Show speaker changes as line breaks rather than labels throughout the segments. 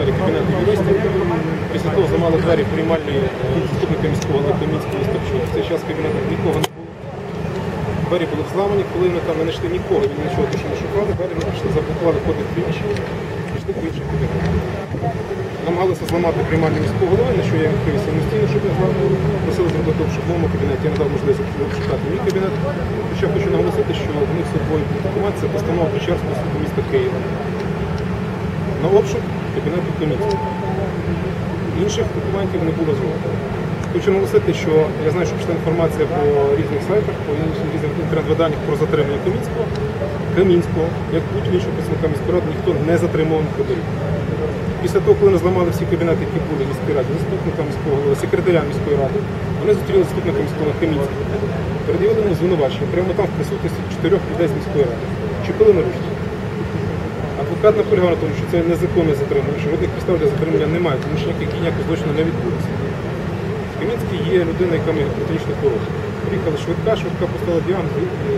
Кабінету юристів. Після того зламали двері приймальної заступника міського Литвинського Остапчук. В цей час в нікого не було. Двері були взламані, коли ми там не знайшли нікого, він нічого що ми шукали, двері ми пішли, заблокували входи в приміщення, пішли по інших кабінетах. Намагалися зламати приймальну міського голови, на що я відкрив самостійно, щоб я зламав. Просили зробити в моєму кабінеті, я надав можливість обшукати мій кабінет. Хоча хочу наголосити, що в них собою документ це постанова Печерського суду міста Києва. На обшук кабінету комісії. Інших документів не було зроблено. Хочу наголосити, що я знаю, що пішла інформація по різних сайтах, по різних інтернет-виданнях про затримання Камінського. Камінського, як будь-якого іншого представника міської ради, ніхто не затримував на хабарі. Після того, коли ми зламали всі кабінети, які були в міській раді, заступника міського голови, секретаря міської ради, вони зустріли заступника міського Камінського. Перед'явили йому звинувачення, прямо там в присутності чотирьох людей з міської ради. Чіпили на ручці. Адвокат наполягав на тому, що це незаконне затримання, що жодних підстав для затримання немає, тому що ніякого злочину не відбулося. Кам'янський є людина, яка має гіпертонічну хворобу. Приїхала швидка, швидка поставила діагноз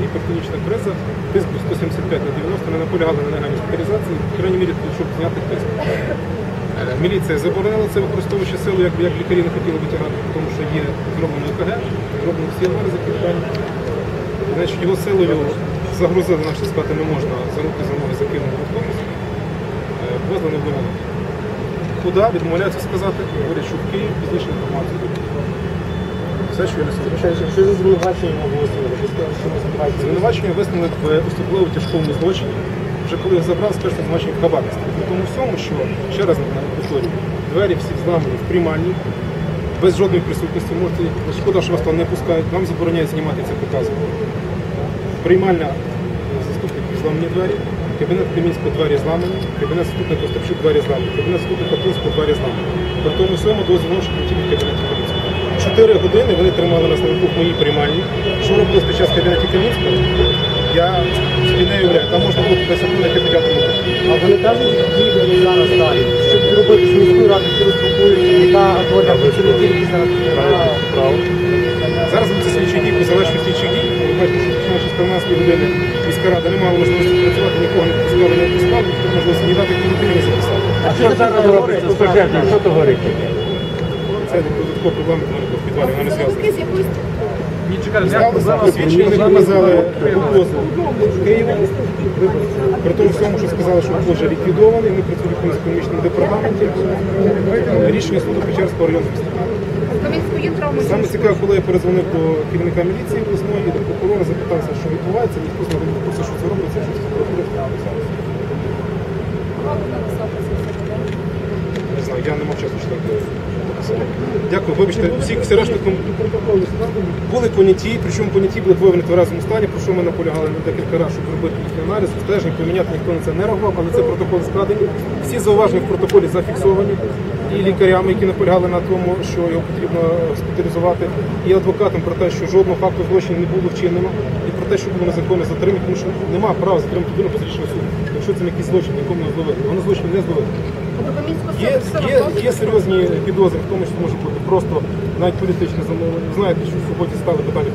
гіпертонічна криза, тиск 175 на 90, не наполягали на негайній госпіталізації, в крайній мірі, щоб зняти тиск. Е, Міліція заборонила це, використовуючи силу, як, як лікарі не хотіли витягати, тому що є зроблено ЕКГ, зроблено всі аналізи питання. Значить, його силою загрузили, наші сказати, не можна, за руки, за ноги закинули автобус, е, не вдома. Куди відмовляються сказати, говорять, що в Київ пізніше інформацію. Все, що я не.
Що за звинувачення могло зробити? Ви сказали, що ми збираємося.
Звинувачення висунули в особливо тяжкому злочині. Вже коли їх забрали, спершу звинувачення в хабарництві. При тому всьому, що ще раз на повторюю, двері всі зламані в приймальні, без жодної присутності. Можете, шкода, що вас там не пускають, нам забороняють знімати це показувати. Приймальна е, заступник зламані двері, кабінет Камінського двері зламані, кабінет заступника Остапчук двері зламані, кабінет заступника Пинського двері зламані. При тому всьому що не тільки в кабінеті Камінського. Чотири години вони тримали нас на руках в моїй приймальні. Що робилось під час в кабінеті Камінського? Я собі не уявляю, там можна було секунди підняти руку.
А вони кажуть, які будуть зараз далі. Щоб зробити з міською радою, які розпакують, яка доля працівників, які зараз
Зараз ми це слідчі дії, по завершенню слідчих дій. Ви бачите, що з 13 години міська рада не мала можливості працювати, нікого не пускали, не пускали, ніхто можливості ні дати коментарі не записати.
А що зараз робиться з пожежним? Що то горить?
Це додаткова проблема, тому в підвалі вона не зв'язана.
з якоюсь
Сталося посвідчення, не показали укози в Києві. При тому всьому, що сказали, що укос ліквідований, ми працюємо в економічному департаменті. Рішення суду Печерського району міста.
Є.
Саме цікаве, коли я перезвонив до керівника міліції обласної, до прокурора, запитався, що відбувається, ніхто з не курсі, що це робиться, що це прокурор. Не знаю, я не мав часу читати. Дякую, вибачте, всі всі решта були поняті, причому поняті були двоє в нетверезому стані, про що ми наполягали на декілька разів, щоб робити їхній аналіз, стежень, поміняти ніхто на це не реагував, але це протокол складені. Всі зауваження в протоколі зафіксовані і лікарями, які наполягали на тому, що його потрібно госпіталізувати, і адвокатом про те, що жодного факту злочину не було вчинено, і про те, що було незаконно затримати, тому що немає права затримати людину без рішення суду. Якщо це не якийсь злочин, нікому не зловити. Воно злочин не.
До Кам'янського
Є, є, є серйозні підозри в тому, що може бути просто навіть політичне замовлення. Знаєте, що в суботі стали питання